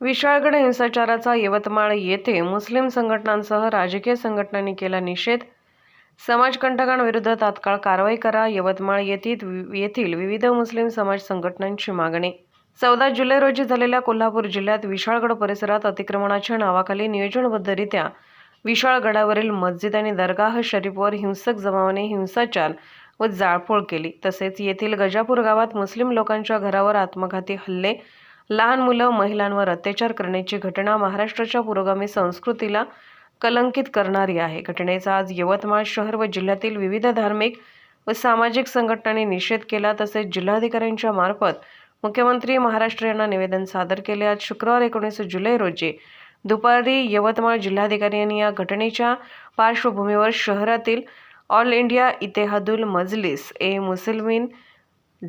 विशाळगड हिंसाचाराचा यवतमाळ येथे मुस्लिम संघटनांसह राजकीय संघटनांनी केला निषेध. समाजकंटकांविरुद्ध तात्काळ कारवाई करा यवतमाळ येथील येथील विविध मुस्लिम समाज संघटनांची मागणी. चौदा जुलै रोजी झालेल्या कोल्हापूर जिल्ह्यात विशाळगड परिसरात अतिक्रमणाच्या नावाखाली नियोजनबद्धरित्या विशाळगडावरील मस्जिद आणि दरगाह शरीफवर हिंसक जमावाने हिंसाचार व जाळपोळ केली. तसेच येथील गजापूर गावात मुस्लिम लोकांच्या घरावर आत्मघाती हल्ले लहान मुलं महिलांवर अत्याचार करण्याची घटना महाराष्ट्राच्या पुरोगामी संस्कृतीला कलंकित करणारी आहे. घटनेचा आज यवतमाळ शहर व जिल्ह्यातील विविध धार्मिक व सामाजिक संघटनांनी निषेध केला तसेच जिल्हाधिकाऱ्यांच्या मार्फत मुख्यमंत्री महाराष्ट्र यांना निवेदन सादर केले. आज शुक्रवार एकोणीस जुलै रोजी दुपारी यवतमाळ जिल्हाधिकारी यांनी या घटनेच्या पार्श्वभूमीवर शहरातील All India Ittehadul Majlis e Muslimeen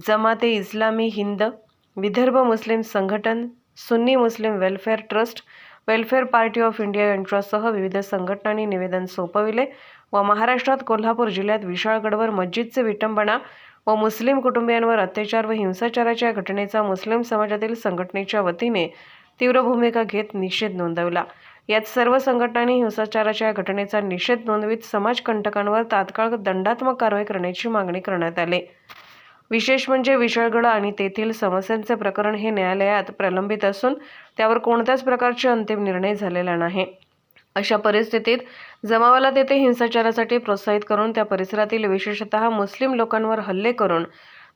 Jamate Islami Hind Vidarbha Muslim Sangathan Sunni Muslim welfare trust welfare party of India यांच्यासह विविध संघटनांनी निवेदन सोपविले व महाराष्ट्रात कोल्हापूर जिल्ह्यात विशाळगडवर मस्जिदचे विटंबना व मुस्लिम कुटुंबियांवर अत्याचार व हिंसाचाराच्या घटनेचा मुस्लिम समाजातील संघटनेच्या वतीने तीव्र भूमिका घेत निषेध नोंदवला. यात सर्व संघटनांनी हिंसाचाराच्या घटनेचा निषेध नोंदवीत समाजकंटकांवर तात्काळ दंडात्मक कारवाई करण्याची मागणी करण्यात आली. विशेष म्हणजे विशाळगड आणि तेथील समस्यांचे प्रकरण हे न्यायालयात प्रलंबित असून त्यावर कोणत्याच प्रकारचे अंतिम निर्णय झालेला नाही. अशा परिस्थितीत जमावाला तेथे हिंसाचारासाठी प्रोत्साहित करून त्या परिसरातील विशेषतः मुस्लिम लोकांवर हल्ले करून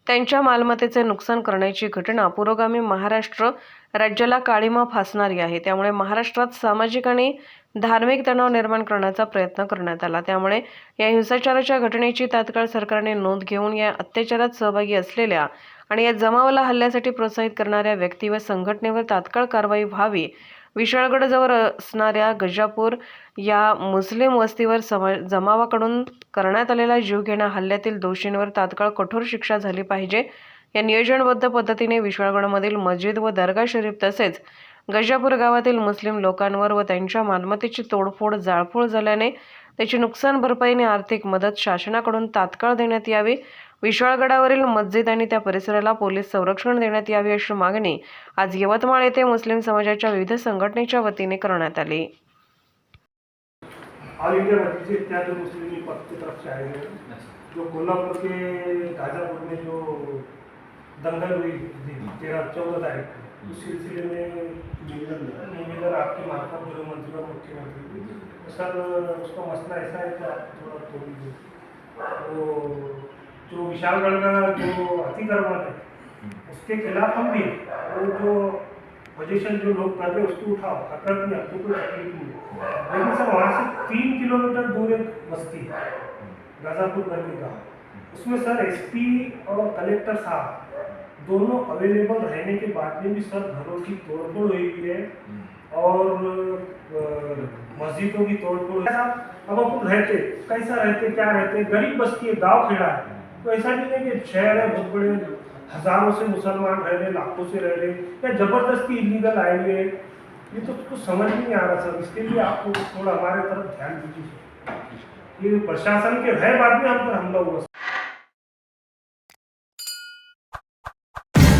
त्यांच्या मालमत्तेचे नुकसान करण्याची घटना पुरोगामी महाराष्ट्र राज्याला काळीमा फासणारी आहे. त्यामुळे महाराष्ट्रात सामाजिक आणि धार्मिक तणाव निर्माण करण्याचा प्रयत्न करण्यात आला. त्यामुळे या हिंसाचाराच्या घटनेची तात्काळ सरकारने नोंद घेऊन या अत्याचारात सहभागी असलेल्या आणि या जमावाला हल्ल्यासाठी प्रोत्साहित करणाऱ्या व्यक्ती व संघटनेवर तात्काळ कारवाई व्हावी विशाळगडजवळ असणाऱ्या गजापूर या मुस्लिम वस्तीवर समा जमावाकडून करण्यात आलेल्या जीवघेणा हल्ल्यातील दोषींवर तात्काळ कठोर शिक्षा झाली पाहिजे. या नियोजनबद्ध पद्धतीने विशाळगडमधील मस्जिद व दर्गा शरीफ तसेच गजापूर गावातील मुस्लिम लोकांवर व त्यांच्या मालमत्तेची तोडफोड जाळपोळ झाल्याने त्याची नुकसान भरपाईने आर्थिक मदत शासनाकडून तात्काळ देण्यात यावी. विशाळगडावरील मस्जिद आणि त्या परिसराला पोलीस संरक्षण देण्यात यावे अशी मागणी आज यवतमाळ येथे मुस्लिम समाजाच्या विविध संघटनेच्या वतीने करण्यात आली. ऑल इंडिया मस्जिद इत्यादि मुस्लिम लीग पक्ष की तरफ से आए हुए जो कोल्हापुर के गाजापुर में जो दंगल हुई थी तेरह चौदह तारीख को उस सिलसिले में आपकी मार्फत मंत्री और मुख्यमंत्री सर उसका मसला ऐसा है कि आप थोड़ा खोल दीजिए तो जो विशालगढ़ का जो अतिक्रमण है। उसके खिलाफ हम भी वो जो पोजीशन जो लोग कर रहे उसको उठाओ खतरत नहीं आपको कोई तकलीफ़ नहीं लेकिन सर वहाँ से तीन किलोमीटर दूर एक बस्ती है गाजापुर करके गाँव उसमें सर एसपी और कलेक्टर साहब दोनों अवेलेबल रहने के बाद में भी सर घरों की तोड़फोड़ हुई हुई है और मस्जिदों की तोड़फोड़। अब अपन रहते कैसा रहते क्या रहते गरीब बस्ती है गाँव खेड़ा है तो ऐसा नहीं है कि शहर है बहुत बड़े हज़ारों से मुसलमान रह रहे लाखों से रह रहे या ज़बरदस्ती इलीगल आए हुए हैं। ये तो कुछ समझ नहीं आ रहा सर इसके लिए आपको थोड़ा हमारे तरफ़ ध्यान दीजिए ये प्रशासन के है बाद में हम पर हमला हुआ